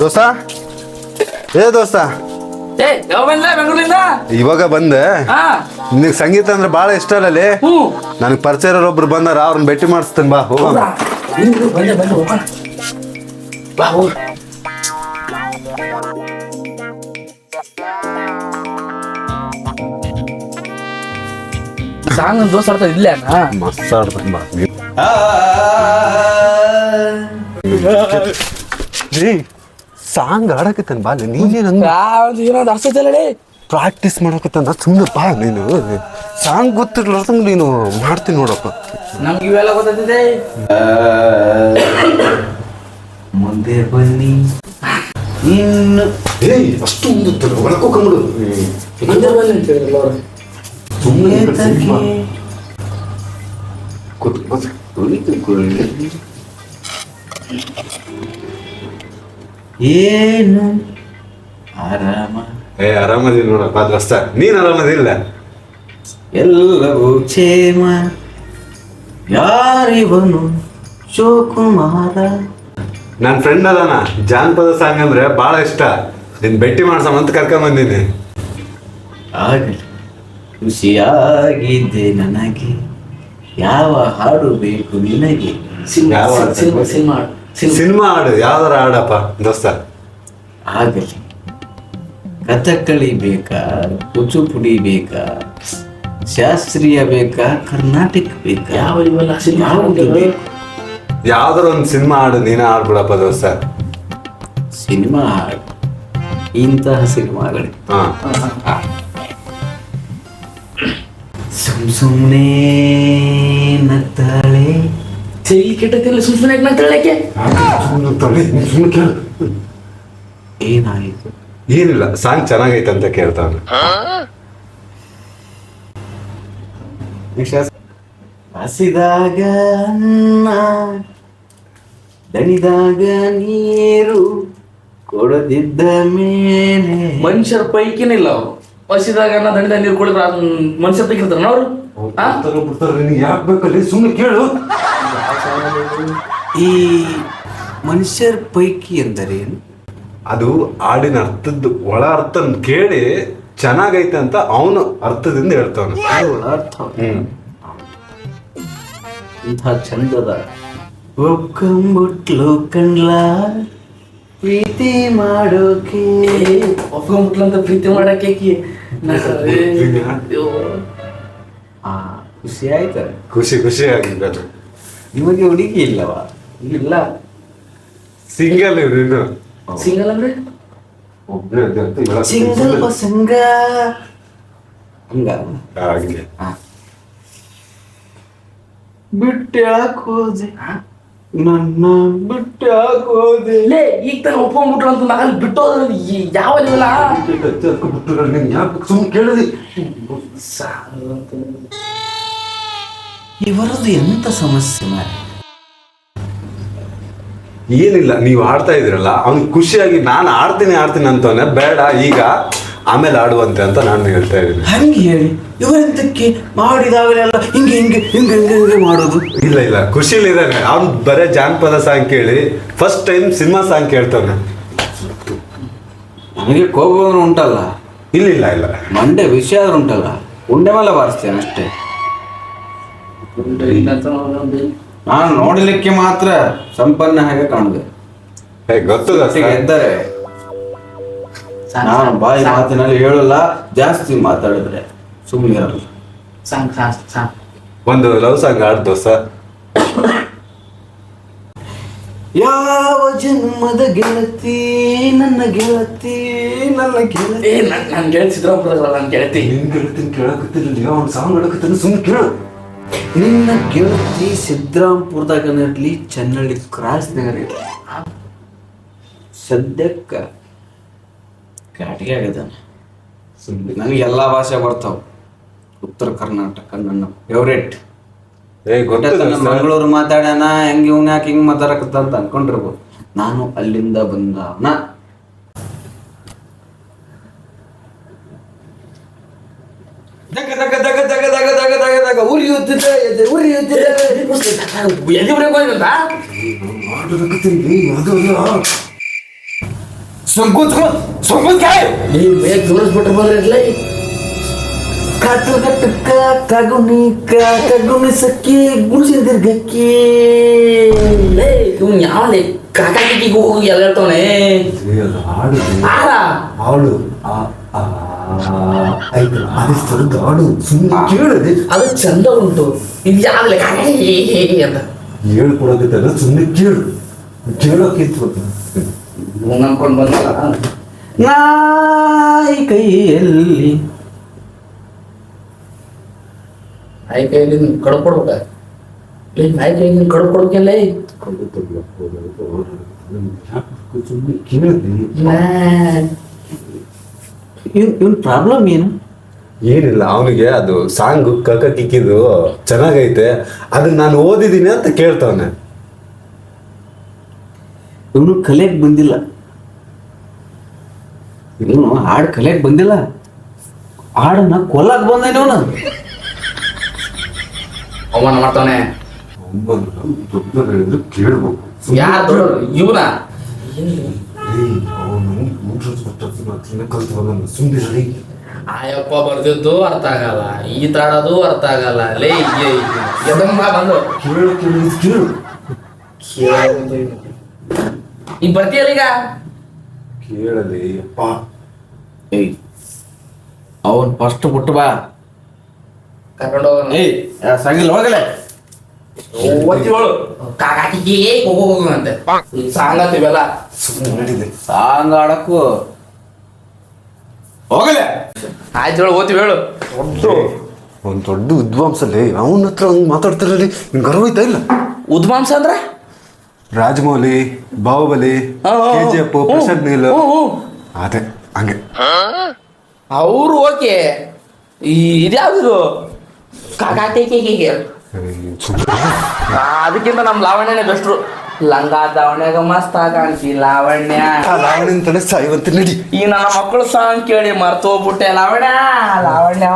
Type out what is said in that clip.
ದೋಸ್ತ ಏ ದೋಸ್ತ ಬೆಂಗಳೂರಿಂದ ಇವಾಗ ಬಂದೆ ಹಾ ನಿನಗೆ ಸಂಗೀತ ಅಂದ್ರೆ ಬಹಳ ಇಷ್ಟ ಅಲ್ಲಿ ನನಗೆ ಪರಿಚಯ ಒಬ್ರು ಬಂದಾರ ಅವ್ರನ್ನ ಭೇಟಿ ಮಾಡಿಸ್ತೇನೆ ಬಾ ಹೋಗೋಣ ಹೋಗ್ ಸಾಂಗ್ ದೋಸ್ತ ಆಡ್ತಾ ಇಲ್ಲೇ ಅಣ್ಣ ಮಸ್ತ್ ಆಡ್ತಾನೆ ಬಾ ಸಾಂಗ್ ಆಡಕತ್ತ ಬಾ ನೀನೇ ಹಂಗ ಏನೋ ಅರ್ಸೈತಲ್ಲ ಪ್ರಾಕ್ಟೀಸ್ ಮಾಡಕತ್ತಂದ ಸುಮ್ಮನೆ ಬಾ ನೀನು. ಸಾಂಗ್ ಗೊತ್ತಿರ್ಲಾರ್ದಂಗ ನೀನು ಮಾಡ್ತೀನಿ ನೋಡಪ್ಪ. ನಮ್ಗೆ ಇವೆಲ್ಲ ಗೊತ್ತಿದೆ ಮುಂದೆ ಬನ್ನಿ. ಇನ್ನು. ಏಯ್ ಅಷ್ಟು ಮುಂದೆ ಹೊರಕೋಕೊಂಬಿಡು ಮುಂದೆ ಬಂದು ಅಂತ ಹೇಳಿದ್ರಲ್ಲ ಅವ್ರು. ಏತಕ್ಕೆ ಕೂತ್ ಕೂತ್ ಕುಳಿತುಕೊಳ್ಳಿ ಏನು? ಆರಾಮ. ಏ ಆರಾಮದಿಲ್ಲ ನೋಡಪ್ಪ ಅದು ಅಷ್ಟ ನೀನ್ ಆರಾಮದಿಲ್ಲ? ಎಲ್ಲವೂ ಕ್ಷೇಮ. ಯಾರಿವನು ಶಿವಕುಮಾರ? ನನ್ನ ಫ್ರೆಂಡ್ ಅದಾನ ಜಾನಪದ ಸಾಂಗ್ ಅಂದ್ರೆ ಬಹಳ ಇಷ್ಟ. ನಿನ್ ಭೇಟಿ ಮಾಡ್ಸಮಂತ ಕರ್ಕೊಂಡ್ ಬಂದೀನಿ ಆಗಲಿ ಖುಷಿಯಾಗಿದ್ದೆ ನನಗೆ. ಯಾವ ಹಾಡು ಬೇಕು ನಿನಗೆ? Cinema cinema cinema. ಹಾಡು ಯಾವ್ದಾರ ಹಾಡಪ್ಪ ದೋಸ್ತ? ಆಗಲಿ. ಕಥಕ್ಕಳಿ ಬೇಕಾ? ಕುಚುಪುಡಿ ಬೇಕಾ? ಶಾಸ್ತ್ರೀಯ ಬೇಕಾ? ಕರ್ನಾಟಕ ಬೇಕಾ? ಯಾವ ಇವೆಲ್ಲ ಸಿನಿಮಾ ಯಾವುದು ಬೇಕು? ಯಾವ್ದಾರ ಒಂದು ಸಿನಿಮಾ ಹಾಡು ನೀನ ಹಾಡ್ಬಿಡಪ್ಪ ದೋಸ್ತ. ಸಿನಿಮಾ ಹಾಡು ಇಂತಹ ಸಿನಿಮಾಗಳು. ಹಾ. ಸುಮ್ ಸುಮ್ಮನೆ ನಗ್ತಾಳೆ. ಚೆಲ್ಲಿ ಕೆಟ್ಟತಿಲ್ಲ ಸುಮ್ ಸುಮ್ಮನೆ ಮಾತಾಡಕ್ಕೆ ಏನಾಯ್ತು ಏನಾಯಿತು? ಏನಿಲ್ಲ ಸಾಂಗ್ ಚೆನ್ನಾಗೈತೆ ಅಂತ ಕೇಳ್ತಾನೆ ಹಸಿದಾಗ ಅನ್ನ ದಣಿದಾಗ ನೀರು ಕೊಡದಿದ್ದ ಮೇಲೆ. ಮನುಷ್ಯರ ಪೈಕಿನಿಲ್ಲ ಅವರು. ಹಸಿದಾಗ ಅನ್ನ ದಣಿದ ನೀರು ಕೊಡಿದ್ರೆ ಮನುಷ್ಯರ ಪೈಕಿ ಇರ್ತಾರ ಅವರು ಯಾಕೆ ಬೇಕಲ್ಲಿ? ಸುಮ್ಮನೆ ಕೇಳು. ಈ ಮನುಷ್ಯರ ಪೈಕಿ ಎಂದರೇನು ಅದು ಹಾಡಿನ ಅರ್ಥದ ಒಳ ಅರ್ಥ ಕೇಳಿ ಚೆನ್ನಾಗೈತೆ ಅಂತ ಅವನು ಅರ್ಥದಿಂದ ಹೇಳ್ತಾವನು. ಒಳ ಅರ್ಥ. ಹ್ಮ್. ಇಂಥ ಚಂದದ ಒಕ್ಕಂಬುಟ್ಲು ಕಂಡ್ಲ? ಪ್ರೀತಿ ಮಾಡೋಕೆ? ಒಪ್ಕೊಂಡ್ಬಿಟ್ಲಂತ ಪ್ರೀತಿ ಮಾಡಕ್ಕೆ. ಆ ಖುಷಿ ಆಯ್ತ? ಖುಷಿ ಖುಷಿ ಆಗಿದ್ದು ನಿಮಗೆ ಹುಡುಗಿ ಇಲ್ಲವ? ಇಲ್ಲ. ಸಿಂಗಲ್ ಇವ್ರು ಸಿಂಗಲ್ ಅಂದ್ರೆ? ಸಿಂಗಲ್ ಸಿಂಗಾ? ಹಂಗ. ಬಿಟ್ಟು ಹಾಕೋದೆ ನನ್ನ ಬಿಟ್ಟು ಹಾಕೋದೆ ಲೇ ಈಗ ತಾನೆ ಒಪ್ಕೊಂಡ್ಬಿಟ್ರು ಅಂತ ನಾಲ್ ಬಿಟ್ಟೋದ್ರ ಯಾವ ಇಲ್ಲ ಯಾಕೆ ಸುಮ್ಮನೆ ಕೇಳಿದ್ರಿ ಸಾಲ ಅಂತ ಇವರದು ಎಂತ ಸಮಸ್ಯೆ ಮಾರೆ? ಏನಿಲ್ಲ ನೀವು ಆಡ್ತಾ ಇದ್ರಲ್ಲ ಅವ್ನು ಖುಷಿಯಾಗಿ ನಾನು ಆಡ್ತೀನಿ ಆಡ್ತೀನಿ ಅಂತಾನೆ ಬೇಡ ಈಗ ಆಮೇಲೆ ಆಡುವಂತೆ ಅಂತ ನಾನು ಹೇಳ್ತಾ ಇದ್ದೀನಿ. ಹಂಗೆ ಹೇಳಿ ಇವರೆಂತಕ್ಕೆ ಮಾಡಿದಾಗಲೆಲ್ಲ ಹಿಂಗೆ ಹಿಂಗೆ ಹಿಂಗೆ ಹಿಂಗೆ ಹಿಂಗೆ ಮಾಡೋದು? ಇಲ್ಲ ಇಲ್ಲ ಖುಷಿಲಿದ್ದಾನೆ ಅವ್ನು ಬರೀ ಜಾನಪದ ಸಾಂಗ್ ಕೇಳಿ ಫಸ್ಟ್ ಟೈಮ್ ಸಿನಿಮಾ ಸಾಂಗ್ ಕೇಳ್ತಾನೆ. ನನಗೆ ಕೋಪ ಉಂಟಲ್ಲ? ಇಲ್ಲ ಇಲ್ಲ ಇಲ್ಲ. ಮಂಡೆ ವಿಷಯ ಆದ್ರೂ ಉಂಟಲ್ಲ? ಉಂಡೆ ಮೇಲೆ ಬಾರಿಸ್ತೇನೆ ಅಷ್ಟೇ? ನಾನು ನೋಡಲಿಕ್ಕೆ ಮಾತ್ರ ಸಂಪನ್ನ ಹಾಗೆ ಕಾಣುದು. ಏ ಗೊತ್ತು ಜೊತೆಗೆ ಎದ್ದರೆ ನಾನು ಬಾಯಿ ಮಾತಿನಲ್ಲಿ ಹೇಳಲ್ಲ ಜಾಸ್ತಿ ಮಾತಾಡಿದ್ರೆ ಸುಮ್ಮನೆ ಇರಲ್ಲ. ಸಾಂಗ್ ಸಾಂಗ್ ಸಾಂಗ್ ಒಂದು ಲವ್ ಸಾಂಗ್ ಆಡ್ತು ಸರ್. ಯಾವ ಜನ್ಮದ ಗೆಳತಿ ನನ್ನ ಗೆಳತಿ ನನ್ನ ಗೆಳತಿ? ಏ ನನ್ ನನ್ ಗೆಳತಿ ಸಿದ್ದರಾಮಪುರದಲ್ಲ ನನ್ ಗೆಳತಿ. ನಿನ್ ಗೆಳತಿನ ಕೇಳಕತ್ತಿರಲಿಲ್ಲ ಅವ್ನು ಸಾಂಗ್ ಹೇಳಕತ್ತಿನ ಸುಮ್ಮನೆ ಕೇಳು. ನಿನ್ನ ಗೆಳತಿ ಸಿದ್ದರಾಮ್ಪುರದಾಗ ಇರ್ಲಿ ಚನ್ನಳ್ಳಿ ಕ್ರಾಸ್ನಾಗ ಇರಲಿ. ಸದ್ಯಕ್ಕ ಕಾಟಿಗೆ ಆಗದಾನ ನನಗೆ ಎಲ್ಲಾ ಭಾಷೆ ಬರ್ತಾವ. ಉತ್ತರ ಕರ್ನಾಟಕ ನನ್ನ ಫೇವ್ರೇಟ್. ಮಂಗಳೂರು ಮಾತಾಡ್ಯಾನ ಹೆಂಗ್ ಇವ್ನ ಯಾಕೆ ಹಿಂಗ್ ಮಾತಾಡಕತ್ತ ಅಂತ ಅನ್ಕೊಂಡಿರ್ಬೋದು. ನಾನು ಅಲ್ಲಿಂದ ಬಂದವನ. ಉರಿಯುತ್ತಿದೆ ಎದೆ ಉರಿಯುತ್ತಿದೆ. ಎದೆ ಉರಿಯಕ್ಕೆ ಹೋಗಿಲ್ಲ ಸುಂಕುತ್ಕೋ ಸುಂಕುತ್ ಕಾಯ್ ನೀ ಬೇಗ ತೋರಿಸ್ಬಿಟ್ಟು ಬಂದ್ರೆ ಇಲ್ಲ ಕಟುಗಟುಕ ಕಗುಣಿ ಎಲ್ಲ ಇರ್ತಾವನೆ ಹಾಡು. ಆ. ಆ ಆಯ್ತು ಅದೆಷ್ಟು ಹಾಡು. ಸುಮ್ಮನೆ ಕೇಳದೆ ಅದು ಚಂದ ಉಂಟು ಇದು ಯಾವ್ಲೆ ಕಾಕಾಕಿ ಅಂತ. ಹೇಳ್ಕೊಡೋದಿದ್ದಲ್ಲ ಸುಮ್ಮನೆ ಕೇಳು. ಕೇಳೋಕ್ಕಿಂತ ನಂಬ್ಕೊಂಡು ಬಂದಲ್ಲ ನಾಯಿ ಕೈಯಲ್ಲಿ. ನಾಯಿ ಕೈಯಲ್ಲಿ ಕಡುಬು ಕೊಡ್ಬೇಕ? ಲೇ ನಾಯಿ ಕೈಯಲ್ಲಿ ಕಡುಬು ಕೊಡ್ಬೇಕಲ್ಲ? ಸುಮ್ಮನೆ ಕೇಳದೆ ಇವ್ನ್ ಇವ್ನ ಪ್ರಾಬ್ಲಮ್ ಏನು? ಏನಿಲ್ಲ ಅವನಿಗೆ ಅದು ಸಾಂಗ್ ಕಕ್ಕ ಕಿಕ್ಕಿದ್ದು ಚೆನ್ನಾಗೈತೆ. ಅದನ್ನ ನಾನು ಓದಿದ್ದೀನಿ ಅಂತ ಕೇಳ್ತಾವನೆ. ಇವನು ಕಲೆಗೆ ಬಂದಿಲ್ಲ. ಇವನು ಹಾಡು ಕಲೆಗೆ ಬಂದಿಲ್ಲ. ಹಾಡನ್ನ ಕೊಲ್ಲಕ್ ಬಂದ ಇವನು. ಅವಮಾನ ಮಾಡ್ತಾನೆ ಕೇಳ್ಬೋದು ಕೇಳ್ಬೇಕು. ಯಾರು ದೊಡ್ಡವ್ರು? ಅವನು ಸುಮ್ಮನೆ ಆಯಪ್ಪ ಬರ್ದಿದ್ದು ಅರ್ಥ ಆಗಲ್ಲ. ಈ ತಾಡೋದು ಅರ್ಥ ಆಗಲ್ಲ. ಲೇ ಎದಮ್ಮ ಬಂದು. ಕೇಳು ಕೇಳು ಕೇಳು. ಈಗ ಬರ್ತೀಯಲ್ಲ ಈಗ? ಕೇಳಲಿ ಅಪ್ಪ ಏಯ್ ಅವನ್ ಫಸ್ಟ್ ಬಿಟ್ಟು ಬಾ. ಕರ್ಕೊಂಡು ಹೋಗೋಣ. ಏಯ್ ಸಾಗಿಲ್ಲ ಹೋಗಲೇ. ಓದ್ತಿವಳು ಕಾಕಾಕಿಗೆ ಹೋಗೋ ಹೋಗು ಅಂತೆ. ಸಾಂಗತ್ತಿವೆಲ್ಲ ಸುಮ್ಮನೆ ನಡೀಲಿ ಸಾಂಗ್ ಆಡಕ್ಕೂ ಹೋಗಲೇ. ಆಯ್ತು ಹೇಳು ಓದ್ತೀವಿ ಹೇಳು. ಒಂದು ದೊಡ್ಡ ವಿದ್ವಾಂಸಲ್ಲಿ ಅವನ ಹತ್ರ ಹಂಗೆ ಮಾತಾಡ್ತಿರಲಿ ನಿಂಗೆ ಗರ್ವ ಐತಾ ಇಲ್ಲ? ಉದ್ವಾಂಸ ಅಂದ್ರೆ? ರಾಜಮೌಲಿ ಬಾಹುಬಲಿ ಆ, ಕೆ ಜಿ ಎಫ್ ಹ್ಮ್, ಪ್ರಸಾದ್ ನೀಲ್. ಹ್ಮ್, ಹ್ಮ್. ಅದೇ ಹಂಗೆ. ಅವರು ಓಕೆ. ಈ ಇದ್ಯಾವ್ದು ಸುಮ್ಮನೆ ಅದಕ್ಕಿಂತ ನಮ್ಮ ಲಾವಣ್ಯನೇ ಬೆಸ್ಟ್ರು. ಲಂಗ ದಾವಣ್ಯಾಗ ಮಸ್ತ್ ಕಾಣ್ತಿ ಲಾವಣ್ಯ. ಲಾವಣ್ಯ ತಲೆ ಸಾಯುವಂತೆ ನಡಿ. ಈ ನನ್ನ ಮಕ್ಕಳು ಸಾಂಗ್ ಕೇಳಿ ಮರ್ತೋಗ್ಬಿಟ್ಟೆ ಲಾವಣ್ಯ ಲಾವಣ್ಯ.